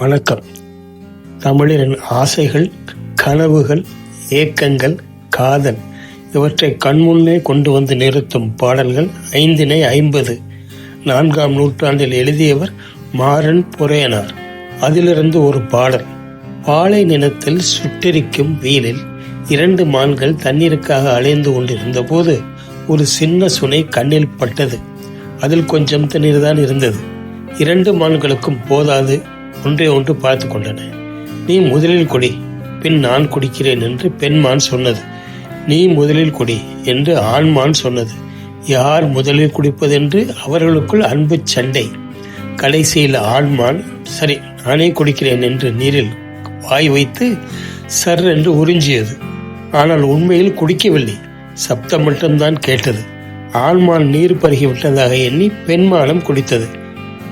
வணக்கம். தமிழரின் ஆசைகள் கனவுகள் ஏக்கங்கள் காதல் இவற்றை கண்முன்னே கொண்டு வந்து நிறுத்தும் பாடல்கள் ஐந்தினை ஐம்பது. நான்காம் நூற்றாண்டில் எழுதியவர் மாறன் புரையனார். அதிலிருந்து ஒரு பாடல். பாலை நிலத்தில் சுட்டெரிக்கும் வெயிலில் இரண்டு மான்கள் தண்ணீருக்காக அலைந்து கொண்டிருந்த போது ஒரு சின்ன சுனை கண்ணில் பட்டது. அதில் கொஞ்சம் தண்ணீர் தான் இருந்தது. இரண்டு மான்களுக்கும் போதாது. ஒன்றை ஒன்று பார்த்து கொண்டன. நீ முதலில் குடி பின் நான் குடிக்கிறேன் என்று பெண்மான் சொன்னது. நீ முதலில் குடி என்று ஆண்மான் சொன்னது. யார் முதலில் குடிப்பதென்று அவர்களுக்குள் அன்பு சண்டை. கடைசியில் ஆண்மான் சரி நானே குடிக்கிறேன் என்று நீரில் வாய் வைத்து சர் என்று உறிஞ்சியது. ஆனால் உண்மையில் குடிக்கவில்லை சப்தம் மட்டும்தான் கேட்டது. ஆண்மான் நீர் பருகி விட்டதாக எண்ணி பெண்மானம் குடித்தது.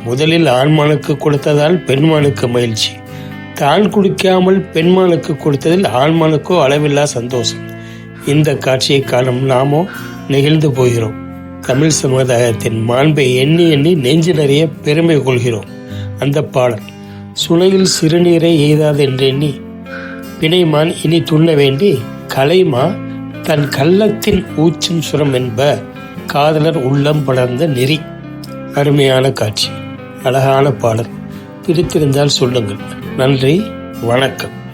முதலில் ஆண்மானுக்கு கொடுத்ததால் பெண்மானுக்கு மகிழ்ச்சி. தான் குடிக்காமல் பெண்மானுக்கு கொடுத்ததில் ஆண்மானுக்கோ அளவில்லா சந்தோஷம். இந்த காட்சியை காணும் நாமோ நெகிழ்ந்து போகிறோம். தமிழ் சமுதாயத்தின் மாண்பை எண்ணி எண்ணி நெஞ்சு நிறைய பெருமை கொள்கிறோம். அந்த பாடல் சுனையில் சிறுநீரை எய்தாது என்றெண்ணி பிணைமான் இனி துண்ண வேண்டி கலைமா தன் கள்ளத்தின் ஊச்சும் சுரம் என்ப காதலர் உள்ளம் படர்ந்த நெறி. அருமையான காட்சி. அழகான பாடல். பிடித்திருந்தால் சொல்லுங்கள். நன்றி வணக்கம்.